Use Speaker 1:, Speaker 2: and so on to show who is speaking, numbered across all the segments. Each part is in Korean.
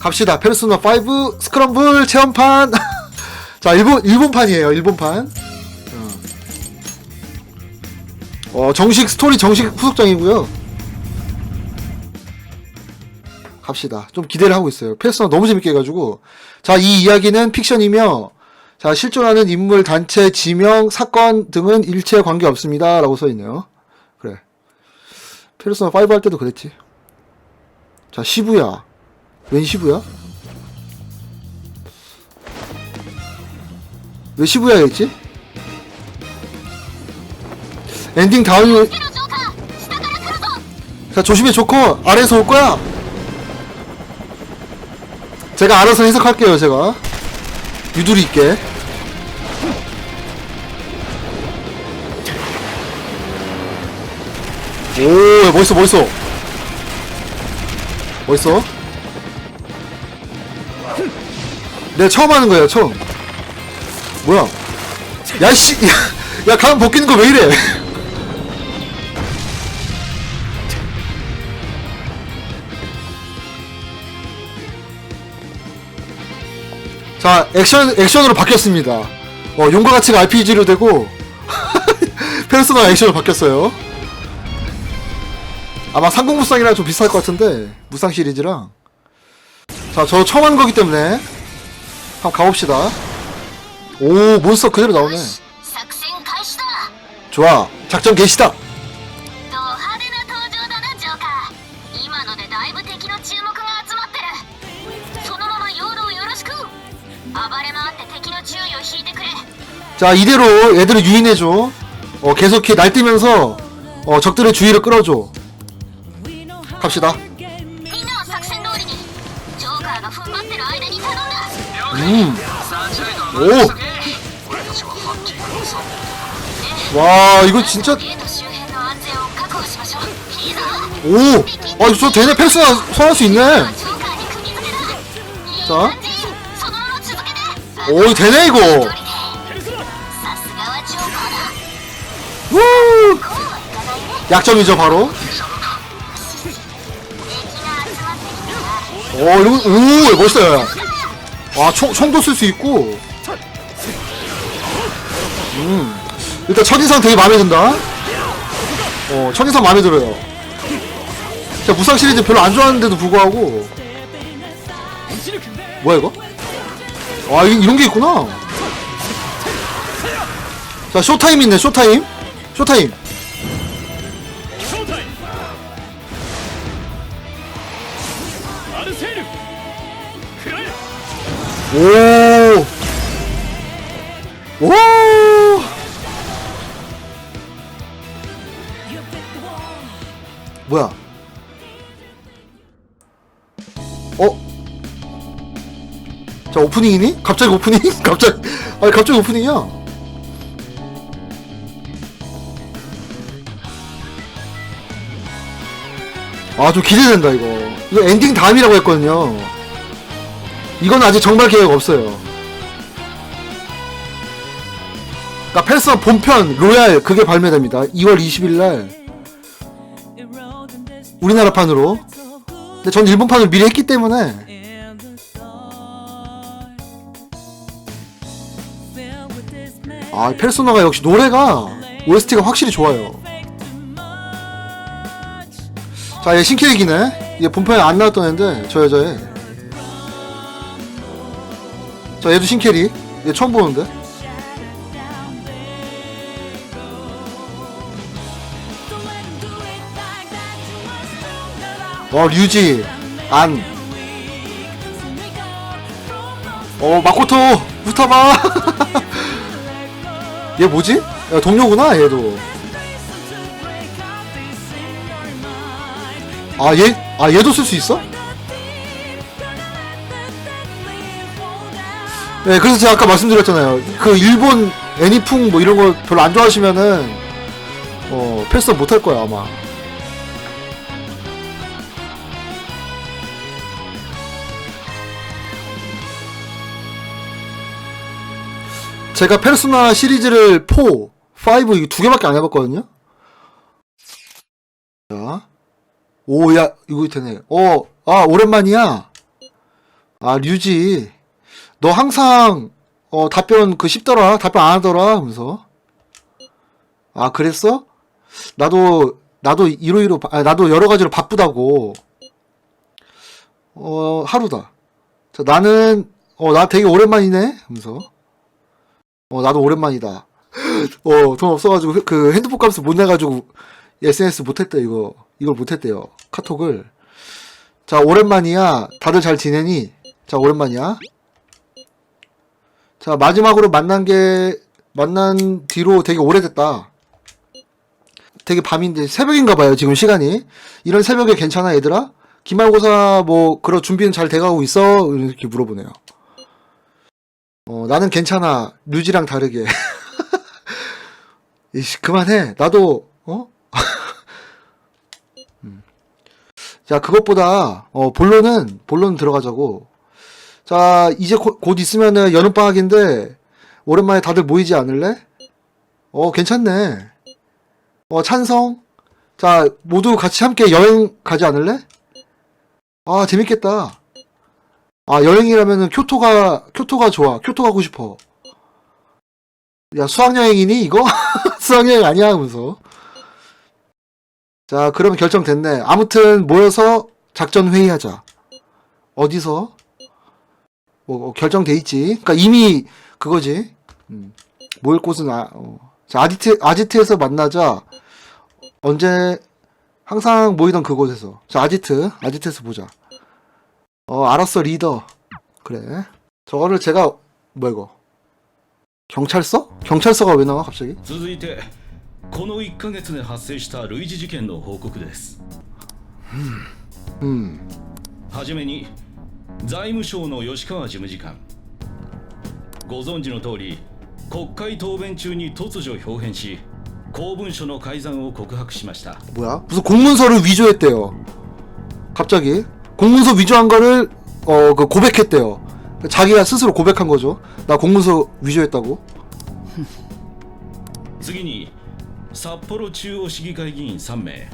Speaker 1: 갑시다. 페르소나 5 스크럼블 체험판. 자, 일본 일본판이에요. 일본판. 어, 정식 스토리 정식 후속장이고요. 갑시다. 좀 기대를 하고 있어요. 페르소나 너무 재밌게 해가지고. 자, 이 이야기는 픽션이며, 자, 실존하는 인물, 단체, 지명, 사건 등은 일체 관계 없습니다. 라고 써있네요. 그래. 페르소나 5 할 때도 그랬지. 자, 시부야. 웬 시부야? 왜 시부야겠지? 엔딩 다운이 자 조심해 조커. 아래에서 올 거야. 제가 알아서 해석할게요 제가. 유두리 있게. 오 멋있어 멋있어. 멋있어? 네 처음 하는 거예요 처음 뭐야 야씨 야, 야 가면 벗기는 거 왜 이래 자, 액션, 액션으로 바뀌었습니다. 어, 용과 같이가 RPG로 되고, 페르소나 액션으로 바뀌었어요. 아마 상공무쌍이랑 좀 비슷할 것 같은데, 무쌍 시리즈랑. 자, 저 처음 하는 거기 때문에, 한번 가봅시다. 오, 몬스터 그대로 나오네. 좋아, 작전 개시다! 자, 이대로 애들을 유인해줘. 어, 계속해 날뛰면서 어, 적들의 주의를 끌어줘. 갑시다. 음. 오. 와 이거 진짜. 오. 아 이거 대네 패스 선할 수 있네.
Speaker 2: 자.
Speaker 1: 오 되네 이거. 우. 약점이죠 바로. 오, 이거, 오, 멋있어요. 와, 총, 총도 쓸 수 있고. 음. 일단 첫인상 되게 마음에 든다. 어, 첫인상 마음에 들어요. 제가 무쌍 시리즈 별로 안 좋아하는데도 불구하고. 뭐야, 이거? 와, 이, 이런 게 있구나. 자, 쇼타임 있네, 쇼타임. 쇼타임. 오! 오! 뭐야? 어? 자 오프닝이니? 갑자기 오프닝? 갑자기 아니 갑자기 오프닝이야. 아 좀 기대된다 이거. 이거 엔딩 다음이라고 했거든요. 이건 아직 정발 계획 없어요. 그러니까 페르소나 본편 로얄 그게 발매됩니다. 2월 20일 날 우리나라판으로. 근데 전 일본판을 미리 했기 때문에 아 페르소나가 역시 노래가 OST가 확실히 좋아요. 자, 얘 신캐릭이네. 얘 본편에 안 나왔던 애인데 저 여자애. 자, 얘도 신캐릭. 얘 처음 보는데. 어, 류지, 안. 어, 마코토, 우타바. 얘 뭐지? 야, 동료구나, 얘도. 아, 얘, 아, 얘도 쓸 수 있어? 네, 그래서 제가 아까 말씀드렸잖아요. 그 일본 애니풍 뭐 이런 거 별로 안 좋아하시면은, 어, 패스 못할 거야, 아마. 제가 페르소나 시리즈를 4, 5 이거 두 개밖에 안 해봤거든요. 자, 오, 야, 이거 되네. 어, 아, 오랜만이야. 아, 류지. 너 항상, 어, 답변 그 쉽더라. 답변 안 하더라. 하면서. 아, 그랬어? 나도, 나도 바- 아, 나도 여러 가지로 바쁘다고. 어, 하루다. 자, 나는, 어, 나 되게 오랜만이네? 하면서. 어, 나도 오랜만이다. 어, 돈 없어가지고, 그 핸드폰 값을 못 내가지고, SNS 못했대, 이거. 이걸 못했대요. 카톡을. 자, 오랜만이야. 다들 잘 지내니? 자, 오랜만이야. 자, 마지막으로 만난 게, 만난 뒤로 되게 오래됐다. 되게 밤인데, 새벽인가 봐요, 지금 시간이. 이런 새벽에 괜찮아, 얘들아? 기말고사 뭐, 그런 준비는 잘 돼가고 있어? 이렇게 물어보네요. 어, 나는 괜찮아. 류지랑 다르게. 이씨, 그만해. 나도, 어? 음. 자, 그것보다, 어, 본론은, 본론 들어가자고. 자, 이제 곧, 곧 있으면은 여름방학인데, 오랜만에 다들 모이지 않을래? 어, 괜찮네. 어, 찬성? 자, 모두 같이 함께 여행 가지 않을래? 아, 재밌겠다. 아, 여행이라면은 교토가, 교토가 좋아. 교토 가고 싶어. 야, 수학여행이니, 이거? 수학여행 아니야? 하면서. 자, 그러면 결정됐네. 아무튼 모여서 작전 회의하자. 어디서? 뭐, 어, 결정돼 있지. 그니까 이미 그거지. 음, 모일 곳은, 아, 어. 자, 아지트, 아지트에서 만나자. 언제, 항상 모이던 그곳에서. 자, 아지트. 아지트에서 보자. 어, 알았어, 리더. 그래. 저거를 제가, 뭐야, 이거. 경찰서? 경찰서가 왜 나와, 갑자기?
Speaker 3: 続いてこの1ヶ月で発生した類似事件の報告です、
Speaker 1: 음,
Speaker 3: はじめに 財務省の吉川事務次官ご存知の通り国会答弁中に突如表変し公文書の改ざんを告白しました
Speaker 1: 뭐야? 무슨 공문서를 위조했대요. 갑자기. 공문서 위조한 거를, 어, 그 고백했대요. 자기가 스스로 고백한 거죠. 나 공문서 위조했다고.
Speaker 3: 次に札幌中央市議会議員3名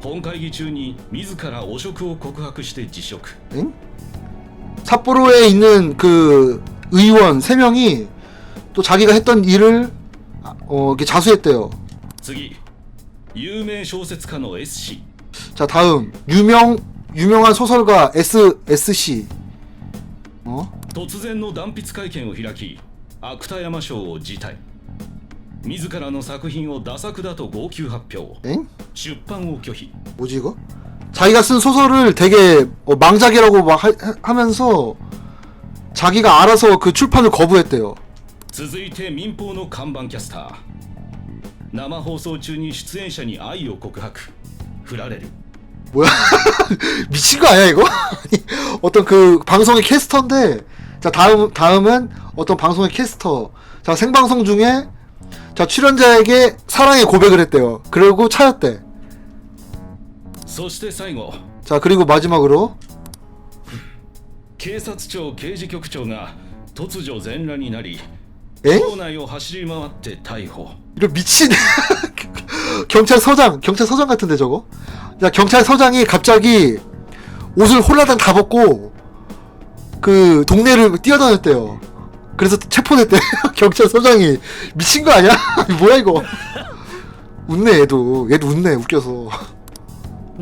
Speaker 3: 本会議中に自ら汚職を告白して辞職
Speaker 1: 응? 삿포로에 있는 그 의원 3명이 또 자기가 했던 일을, 어, 이렇게 자수했대요.
Speaker 3: 次有名小説家の S 氏
Speaker 1: 자, 다음. 유명, 유명한 소설가 S, SC. 어?
Speaker 3: 突然の断筆会見を開き芥山賞を辞退自らの作品をダ作だと号泣発表
Speaker 1: 엥?
Speaker 3: 出版を拒否
Speaker 1: 뭐지 이거? 자기가 쓴 소설을 되게 어, 망작이라고 막 하, 면서 자기가 알아서 그 출판을 거부했대요.
Speaker 3: 続いて民放の看板キャスター生放送中に出演者に愛を告白振られる
Speaker 1: 뭐야? 미친 거 아니야 이거? 아니, 어떤 그 방송의 캐스터인데 자 다음 다음은 어떤 방송의 캐스터 자 생방송 중에 자 출연자에게 사랑의 고백을 했대요. 그리고 차였대.
Speaker 3: そして最後
Speaker 1: 자 그리고 마지막으로
Speaker 3: 警察庁刑事局長が突如全裸になり
Speaker 1: 에?
Speaker 3: 校内を走り回って逮捕
Speaker 1: 이런 미친 경찰서장 경찰서장 같은데 저거 야 경찰서장이 갑자기 옷을 홀라당 다 벗고 그 동네를 뛰어다녔대요 그래서 체포됐대 경찰서장이 미친 거 아니야 뭐야 이거 웃네 얘도 얘도 웃네 웃겨서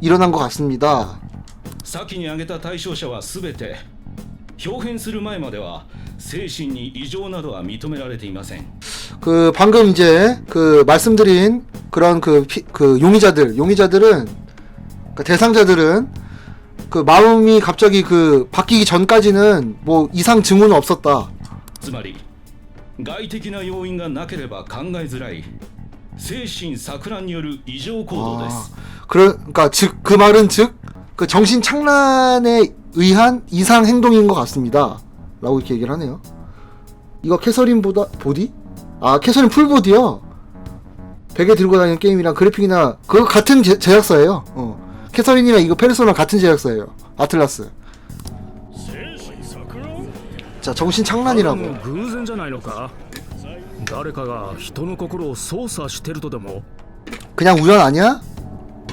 Speaker 1: 일어난 것 같습니다.
Speaker 3: 先に挙げた対象者は全て表変する前までは精神に異常などは認められていません
Speaker 1: 그 방금 이제 그 말씀드린 그런 그, 피, 그 용의자들, 용의자들은 그 대상자들은 그 마음이 갑자기 그 바뀌기 전까지는 뭐 이상 증후는 없었다.
Speaker 3: つまり外的な要因がなければ考えづらい精神錯乱による異常行動で
Speaker 1: 아,
Speaker 3: す
Speaker 1: 그러니까 즉 그 말은 즉 그 정신 착란에 의한 이상 행동인 것 같습니다. 라고 이렇게 얘기를 하네요. 이거 캐서린보다 보디? 아 캐서린 풀보디요. 베개 들고 다니는 게임이랑 그래픽이나 그거 같은 제, 제작사예요. 어. 캐서린이랑 이거 페르소나 같은 제작사예요. 아틀라스. 자 정신
Speaker 4: も
Speaker 1: 창란이라고.
Speaker 4: う偶然じゃないのか誰かが人の心を操作してるとでも
Speaker 1: 그냥 우연 아니야?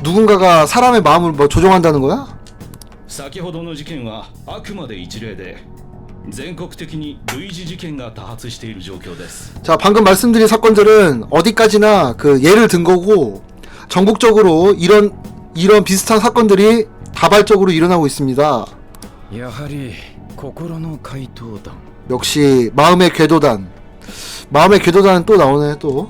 Speaker 1: 누군가가 사람의 마음을 뭐 조종한다는 거야?
Speaker 3: 先ほどの事件はあくまで一例で全国的に類似事件が多発している状況です
Speaker 1: 자, 방금 말씀드린 사건들은 어디까지나 그 예를 든 거고 전국적으로 이런 이런 비슷한 사건들이 다발적으로 일어나고 있습니다.
Speaker 5: やはり心の怪盗団
Speaker 1: 역시 마음의 궤도단. 마음의 궤도단은 또 나오네 또.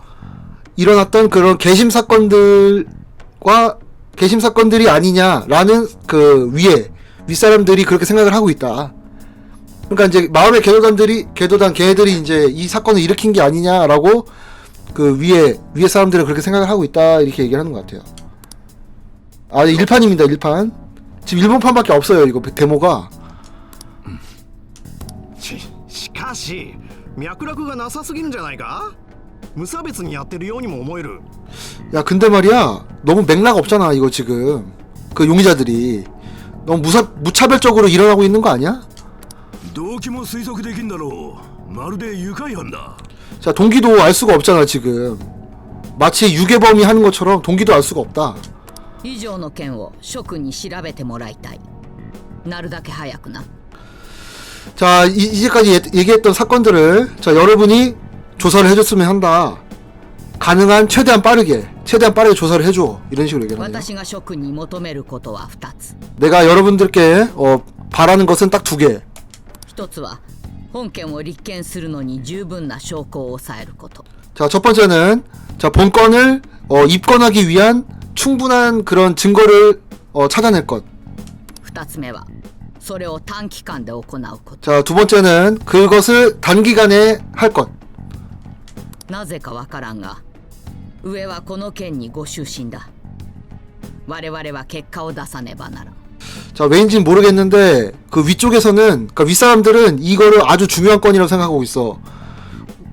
Speaker 1: 일어났던 그런 개심 사건들과 개심 사건들이 아니냐라는 그 위에 윗사람들이 그렇게 생각을 하고 있다. 그러니까 이제 마음의 궤도단들이 궤도단 걔들이 이제 이 사건을 일으킨 게 아니냐라고 그 위에 위에 사람들은 그렇게 생각을 하고 있다 이렇게 얘기를 하는 것 같아요. 아, 네, 1판입니다. 1판. 지금 일본판밖에 없어요. 이거 데모가.
Speaker 6: ししかし脈絡がなさすぎるんじゃないか 無差別にやってるようにも思える
Speaker 1: 야 근데 말이야 너무 맥락 없잖아 이거 지금 그 용의자들이 너무 무사, 무차별적으로 일어나고 있는 거 아니야?
Speaker 4: 動機も推測できんだろうまるで愉快犯だ
Speaker 1: 자 동기도 알 수가 없잖아 지금 마치 유괴범이 하는 것처럼 동기도 알 수가 없다
Speaker 7: 以上の件を諸君に調べてもらいたいなるだけ早くな
Speaker 1: 자 이, 이제까지 예- 얘기했던 사건들을 자 여러분이 조사를 해줬으면 한다 가능한 최대한 빠르게 최대한 빠르게 조사를 해줘 이런 식으로 얘기를 하네요
Speaker 7: 私が諸君に求めることは2つ
Speaker 1: 내가 여러분들께 어, 바라는 것은 딱 두개
Speaker 7: 1つは本件を立件するのに十分な証拠を抑えること
Speaker 1: 자, 첫 번째는 자, 본건을 어, 입건하기 위한 충분한 그런 증거를 어, 찾아낼 것.
Speaker 7: 2つ目はそれを短期間で行うこと
Speaker 1: 자, 두 번째는 그것을 단기간에 할 것.
Speaker 7: なぜかわからんが上はこの件にご就寝だ我々は結果を出さねばならん
Speaker 1: 자, 왜인지는 모르겠는데 그 위쪽에서는 그러니까 윗사람들은 이거를 아주 중요한 건이라고 생각하고 있어.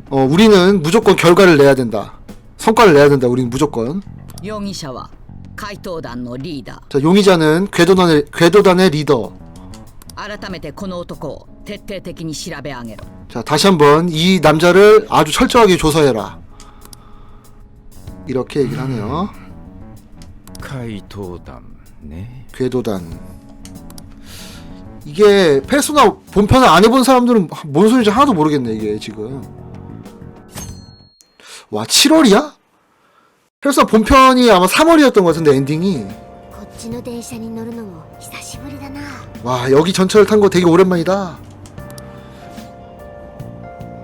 Speaker 1: 어, 우리는 무조건 결과를 내야 된다. 성과를 내야 된다. 우리는 무조건.
Speaker 7: 容疑者は怪盗団のリーダ
Speaker 1: 자, 용의자는 궤도단의 궤도단의 리더.
Speaker 7: ー改めてこの男を徹底的に調べ上げろ
Speaker 1: 자, 다시 한번 이 남자를 아주 철저하게 조사해라. 이렇게 얘기를 하네요.
Speaker 5: 카이토담 네.
Speaker 1: 궤도단. 이게 페르소나 본편을 안 해본 사람들은 뭔 소리인지 하나도 모르겠네 이게 지금. 와 7월이야? 페르소나 본편이 아마 3월이었던 것 같은데 엔딩이. 와 여기 전철 탄 거 되게 오랜만이다.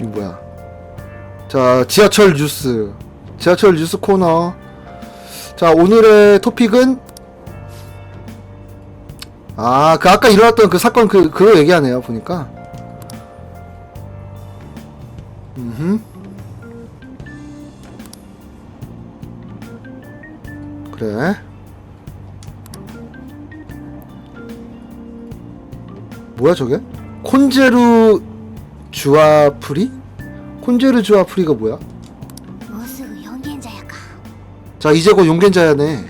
Speaker 1: 이거 뭐야? 자 지하철 뉴스. 지하철 뉴스 코너. 자 오늘의 토픽은? 아 그 아까 일어났던 그 사건 그 그거 얘기하네요 보니까. 음 그래. 뭐야 저게? 콘제루 주아프리? 콘제루 주아프리가 뭐야?
Speaker 8: もうすぐ四軒茶屋か
Speaker 1: 자 이제 곧 용겐자야네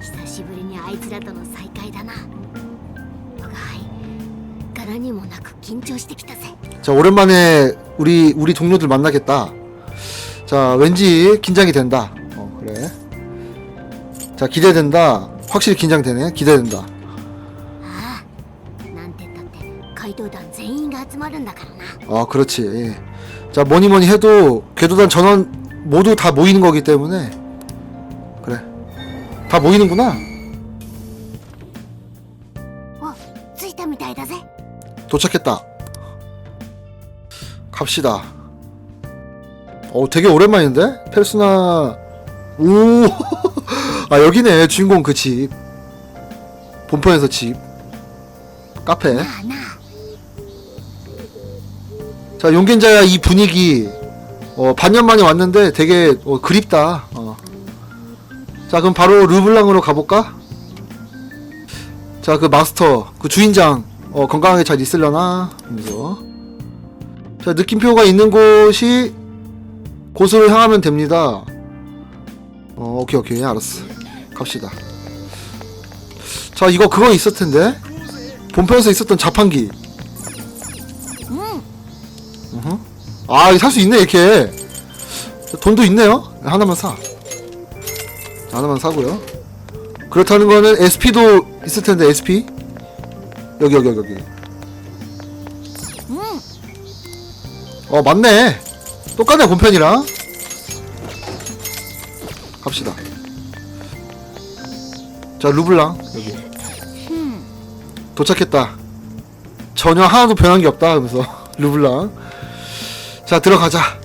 Speaker 8: 久しぶりにあいつらとの再会だな我が輩柄にもなく緊張してきたぜ
Speaker 1: 자 오랜만에 우리 우리 동료들 만나겠다 자 왠지 긴장이 된다 어 그래 자 기대된다 확실히 긴장되네 기대된다
Speaker 8: ああなんてったって怪盗団全員が集まるんだからな
Speaker 1: 어, 그렇지. 예. 자, 뭐니 뭐니 해도 궤도단 전원 모두 다 모이는 거기 때문에 그래. 다 모이는구나. お着いたみたいだぜ 도착했다. 갑시다. 어, 되게 오랜만인데? 페르소나 오. 아, 여기네. 주인공 그 집. 본편에서 집. 카페.
Speaker 8: なあなあ
Speaker 1: 자, 용겐자야 이 분위기. 어, 반년 만에 왔는데 되게 어, 그립다. 어. 자, 그럼 바로 르블랑으로 가볼까? 자, 그 마스터, 그 주인장, 어, 건강하게 잘 있으려나? 하면서. 자, 느낌표가 있는 곳이 곳으로 향하면 됩니다. 어, 오케이, 오케이. 알았어. 갑시다. 자, 이거 그거 있을 텐데. 본편에서 있었던 자판기. 아, 살 수 있네, 이렇게. 돈도 있네요. 하나만 사. 하나만 사고요. 그렇다는 거는 SP도 있을 텐데, SP? 여기, 여기, 여기, 여기. 어, 맞네. 똑같네, 본편이랑. 갑시다. 자, 루블랑, 여기. 도착했다. 전혀 하나도 변한 게 없다, 하면서. 르블랑. 자, 들어가자.